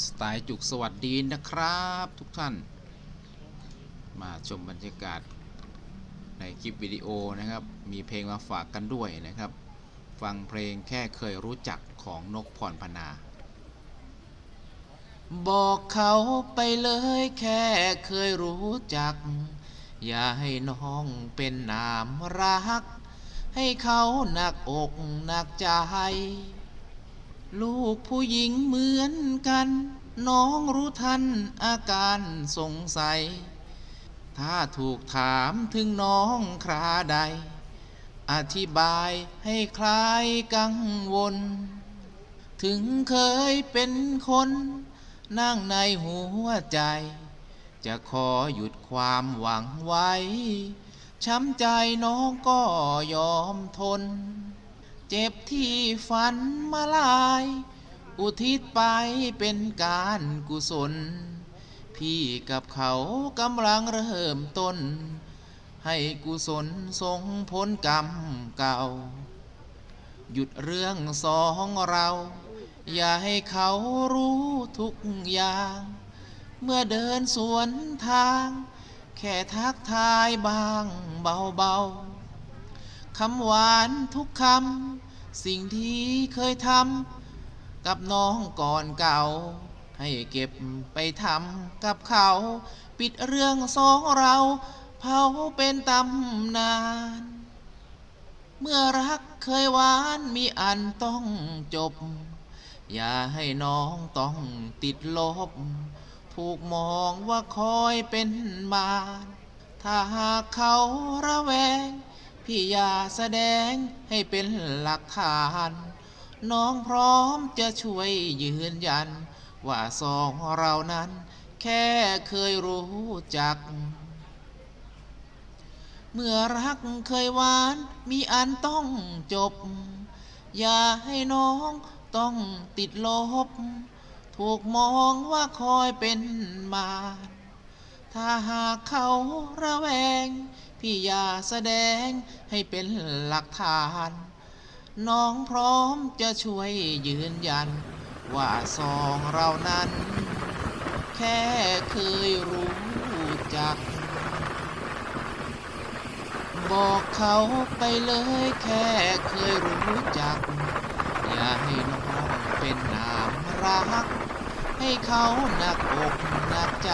สไตล์จุกสวัสดีนะครับ ทุกท่าน มาชมบรรยากาศในคลิปวิดีโอนะครับ มีเพลงมาฝากกันด้วยนะครับ ฟังเพลงแค่เคยรู้จักของนกพรพนา บอกเขาไปเลยแค่เคยรู้จัก อย่าให้น้องเป็นนามรัก ให้เขาหนักอกหนักใจ ลูกผู้หญิงเหมือนกัน น้องรู้ทันอาการสงสัย ถ้าถูกถามถึงน้องคราใด อธิบายให้คลายกังวล ถึงเคยเป็นคน นั่งในหัวใจ จะขอหยุดความหวังไว้ ช้ำใจน้องก็ยอมทน เจ็บที่ฝันมาลาย อุทิศไปเป็นการกุศล พี่กับเขากำลังเริ่มต้น ให้กุศลส่งผลกรรมเก่า หยุดเรื่องสองเรา อย่าให้เขารู้ทุกอย่าง เมื่อเดินสวนทาง แค่ทักทายบางเบาๆ คำหวานทุกคำ สิ่งที่เคยทำกับน้องก่อนเก่า ให้เก็บไปทำกับเขา ปิดเรื่องสองเราเผาเป็นตำนาน เมื่อรักเคยหวานมีอันต้องจบ อย่าให้น้องต้องติดลบ ถูกมองว่าคอยเป็นมารถ้าหากเขาระแวง พี่อย่าแสดงให้เป็นหลักฐาน น้องพร้อมจะช่วยยืนยัน ว่าสองเรานั้น แค่เคยรู้จัก เมื่อรักเคยหวานมีอันต้องจบ อย่าให้น้องต้องติดลบ ถูกมองว่าคอยเป็นมารถ้าหากเขาระแวง พี่อย่าแสดงให้เป็นหลักฐาน น้องพร้อมจะช่วยยืนยัน ว่าสองเรานั้น แค่เคยรู้จัก บอกเขาไปเลยแค่เคยรู้จัก อย่าให้น้องเป็นนามรัก ให้เขาหนักอกหนักใจ